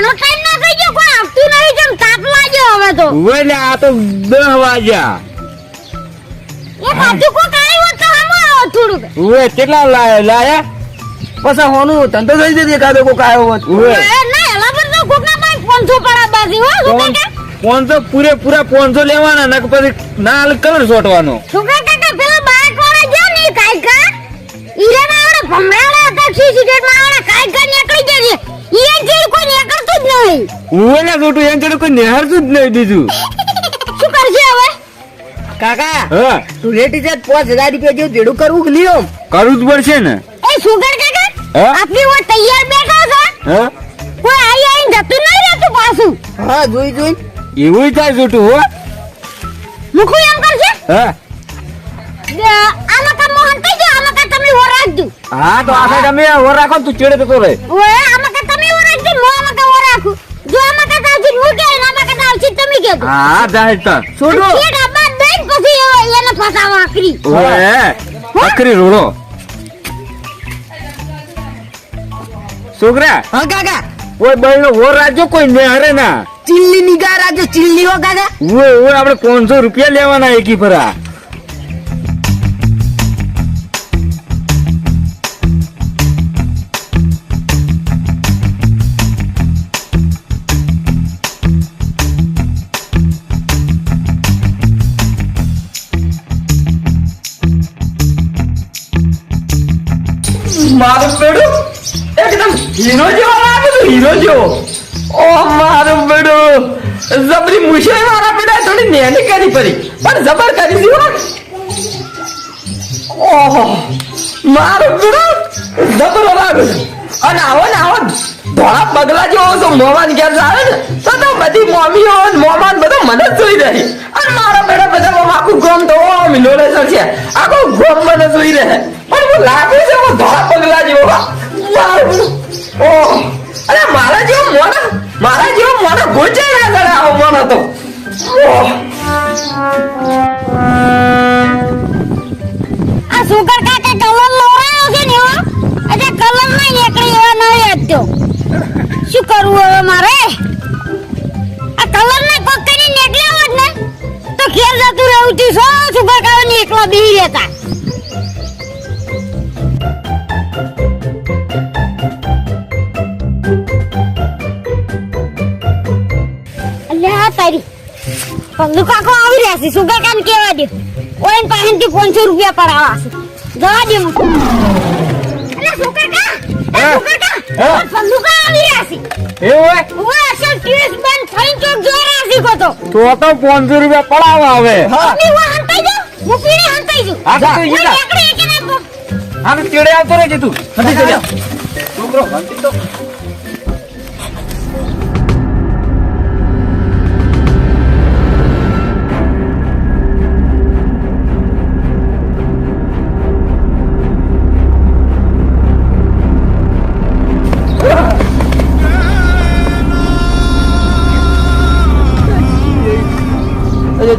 ઘણો ટાઈમ ના થઈ ગયો કોઈ આવતું નહીં જેમ તાપ લાગ્યો હવે તો. લે આ તો 10 વાગ્યા. એ બાજુ કોક આવ્યો તો હમ આવો થોડુંક. ઉવે કેટલા લાયા લાયા? પછી હોનું ધંધો થઈ જતી એકાદો કો કાયો હોત. ઉવે. ના એલા પર તો કોક ના પાસે પાંચસો પડા બાજી હો પોન- કાકા? પોનસો પૂરેપૂરા પોનસો લેવાના ને પછી નાલ કલર છોટવાનો સુગર કાકા પેલા બાઈક વાળા ગયા ને કાયકા? ઈરાના વાળા ભમરાડા હતા સિગરેટ વાળા કાયકા નીકળી ગયા કોઈ નીકળતું જ નહીં. ઉવે ને છોટું એમ જોડે કોઈ નિહાળતું જ નહીં બીજું. શું કરશે હવે? કાકા હા. તું લેટી છે પાંચ હજાર રૂપિયા જેવું જેડું કરવું કે કરવું જ પડશે ને. એ સુગર કાકા હા? આપણી તૈયાર બેઠા છે? હા? કોઈ આઈ આઈને જતું નહીં રહેતું પાછું? હા જોઈ જોઈ. એવું થાય છોટું હો. મુખું એમ કરશે હા. આમાં કામ મોહન થઈ ગયો આમાં કામ તમે ઓર રાખજો. હા તો આખા તમે ઓર રાખો તું ચેડે તો રે આમાં તમે કહેજો હા જાહેર તાર છોડો ડબ્બા દઈને પછી એને ફસાવા આખરી. ઓએ આખરી રોડો. છોકરા હા કાકા. ઓય બહેનો ઓર રાખજો કોઈ ના. ચીલની નિગાહ રાખજો ચીલની હો કાકા. ઓય ઓય આપણે પાંચસો રૂપિયા લેવાના એકી ફરા મારું બેડું. એકદમ હીરો જેવો લાગે છે, હીરો જેવો. ઓ મારું બેડું. જબરી મુશે મારા બેડા થોડી નેની કરી પડી. પણ જબર કરી દીધો ઓહો, મારું બેડું. જબર લાગે અને આવો ને આવો ધોળા પગલા જેવો છો મોમાન ઘેર આવે ને, તો તો બધી મોમીઓ મોમાન બધા મને જ જોઈ રહી. અને મારા બેડા બધા આખું ગોમ તો ઓ મિલોડે છે. આખું ગોમ મને જોઈ રહે. પણ લાગે છે, હું ધોળા પગલા જેવો. ઓહ અરે મારા જેવો મોના મારા જેવો મોણા ગોચે ના આવો મોણો તો આ સુગર કાકા કલર લોરાયો છે ને આજે કલર નહીં એકડી એવા નહીં હતો શું કરવું હવે મારે? આ કલર ના કોક કરી નીકળ્યા હોત ને, તો ઘેર જતું રહેવું છું સો સુગર કાકા એકલા બેહી રહેતા? પલ્લુ કાકો આવી રહ્યા છે. સુગર કાન કેવા દે? ઓઈન પાસેથી પાંચસો રૂપિયા પર આવા છે. જવા દે મને. અલા સુગર કા એ હા? સુગર કા હા? પલ્લુ કા આવી રહ્યા છે. એ ઓય? ઓય અસલ ટ્યુસ બંધ થઈ તો જોરા છે કો તો. તો તો પાંચસો રૂપિયા પડાવા આવે. આપની વા હંતાઈ જો હું પીણે હંતાઈ જો. હા, તો ઈ ના તો હા તો ચેડે આવતો રહેજે તું. નથી કર્યા છોકરો હંતી તો.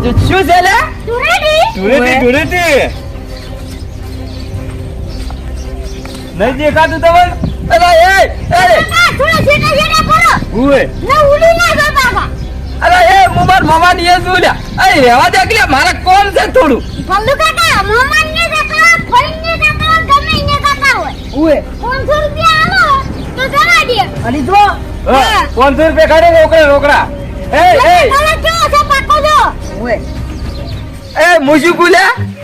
શું છે લે? ધૂળેટી. ધૂળેટી નહીં દેખાતું તમને? અલા એ અરે થોડા છેટા છેટા કરો ઉવે. ના ઉડી ના બાબા અરે એ મુમાર મામા ની એ શું લ્યા? અરે રહેવા દે કે મારા કોણ છે થોડું? પલ્લુ કાકા મામા ને કાકા ફઈન ને કાકા ગમે ને કાકા હોય. ઉએ 500 રૂપિયા આલો તો જવા દે. અને જો હા, પાંચસો રૂપિયા કાઢે રોકડા રોકડા. એ એ. જો ઉએ એ મુજુ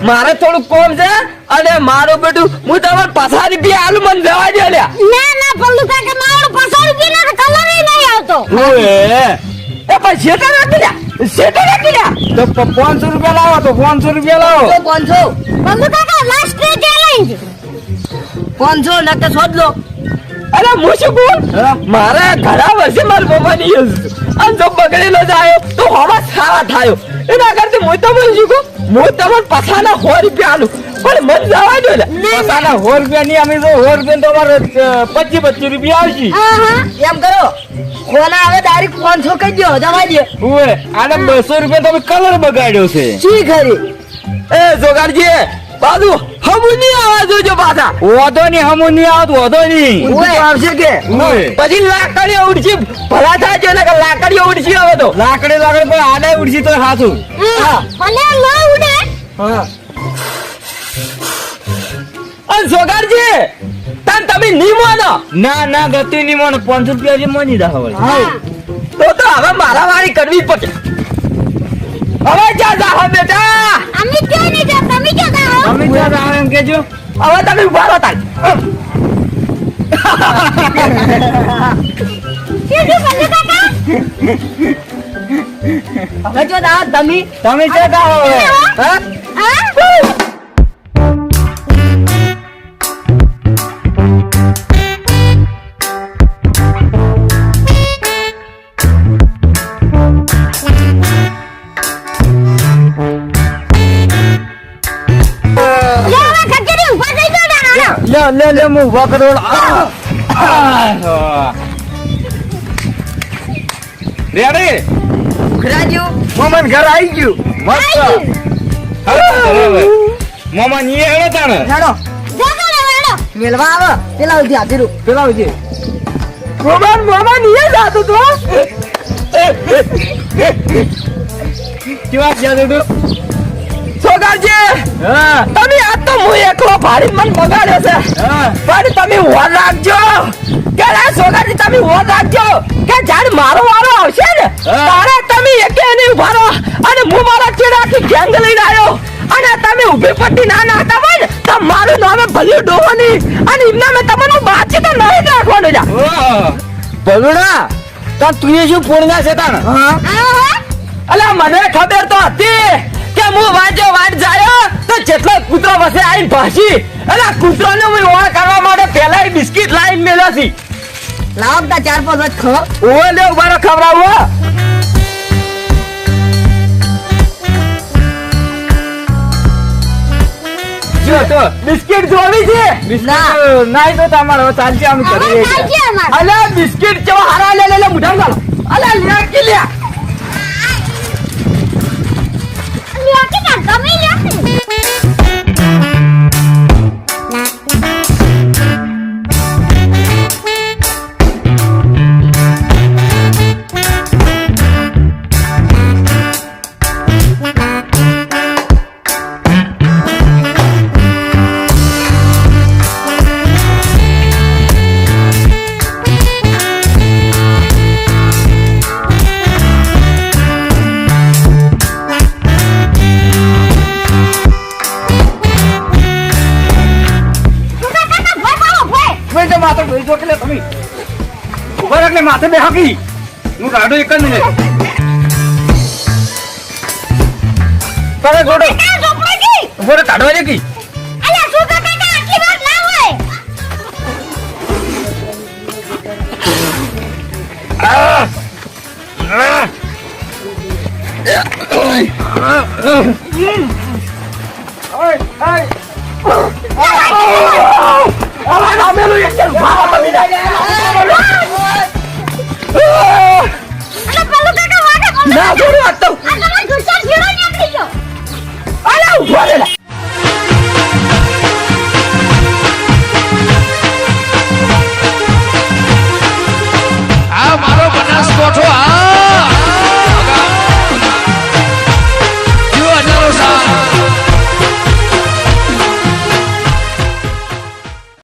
મારે થોડું કોમ છે અને મારો બેટું હું તમારે પસાર રૂપિયા આલુ મને જવા દે લ્યા. ના ના પલ્લુ કાકા મારો 500 રૂપિયા ના કલર નહીં આવતો. ઓએ એ પણ શેટા રાખી લ્યા. શેટા રાખી લ્યા. તો પાંચસો રૂપિયા લાવો તો પાંચસો રૂપિયા લાવો. તો પાંચસો. પલ્લુ કાકા લાસ્ટ ડે ચેલેન્જ પાંચસો તો શોધ લો. અરે હું શું બોલ મારા ઘણા વર્ષે મારા મમ્માની યુઝ અને જો બગડેલો જાય તો હવા સારા થાય. એના કરતા હું તમને કહું હું તમને પછાના સો રૂપિયા આલું પણ મન જવા દો પોતાના સો રૂપિયા અમે તો સો રૂપિયા તો અમારે પચીસ પચીસ રૂપિયા આવશે. હા હા એમ કરો. કોના આવે ડાયરેક્ટ પાંચસો કહી દો જવા દે ઉવે આને બસો રૂપિયા તમે કલર બગાડ્યો છે. શી ખરી એ જોગાડજી. બાજુ હમુ આવવા જોજો પાછા. ઓધો ની હમું આવતું વાંધો નહીં. આવશે કે? પછી લાકડીઓ ઉડશી. ભલા થાય છે કે લાકડીઓ ઉડશી હવે તો. લાકડી લાકડી પણ આડે ઉડશી તો સાચું હા. ભલે ન ઉડે. હા. અન સોગારજી તન તમે નહીં માનો? ના ના ગતિ નહીં મને. પાંચસો રૂપિયા જે મની દા હવે. તો તો હવે મારા વાળી કરવી પડશે. હવે ક્યાં જાહો બેટા? અમે ક્યાં નહીં જા તમે ક્યાં જાઓ અમે ક્યાં જાઓ એમ કેજો હવે તમે ઊભા રહો કાકા. હવે જો દાવ તમે. તમે ક્યાં જાઓ હવે? હા? લે લે હું ઊભા કરો. રેડી? રાજુ. મોમન ઘર આવી ગયું. મસ્ત. મોમન ઈ હેડો તાણે? હેડો. જા હેડો. મેલવા આવે. પેલા ઉધી હાથીરું પેલા આવજે મોમન મોમન એ જાતો તો કેવા જાતો તું? તમે આ તો હું એકલો ભારી મન બગાડ્યો છે. પણ તમે હોર રાખજો. કે આ સોગાજી તમે હોર રાખજો. કે જાણ મારો વારો આવશે ને? તારે તમે એકે નહીં ઊભા રહો અને હું મારા ચેડા આખી ગેંગ લઈને આવ્યો. અને તમે ઊભી પટ્ટી ના નાખતા હોય ને તો મારું નામે ભલ્યું ડોવાની અને એમના મેં તમને બાચી તો નહીં રાખવાનું જા. ઓહ તો તું શું પૂર્ણ છે તાણ? અલ્યા અલા મને ખબર તો હતી. કે હું વાંચો જાયો તો જેટલો કૂતરો વસે આઈને ભાસી. અલા કૂતરોને હું ઓળ કરવા માટે પહેલા બિસ્કિટ લાઈન મેલ્યો છી. લાવો તા ચાર પાંચ વાત ખો. ઓય લે ઉભારો ખવડાવો જો તો બિસ્કિટ જોવી છે? નાઈ તો તમારો ચાલશે આમ કરીએ અલા બિસ્કિટ ચો હારા લે લે મુઢા ગાલો અલા લે કે લે લ્યો કે કાકા તમે લ્યો માથે બે હાકી હું કાઢો એક જ મિનિટ કરે ગોડો કાકા ઝોપડી ઊભો રે કાઢવા દે કી અલ્યા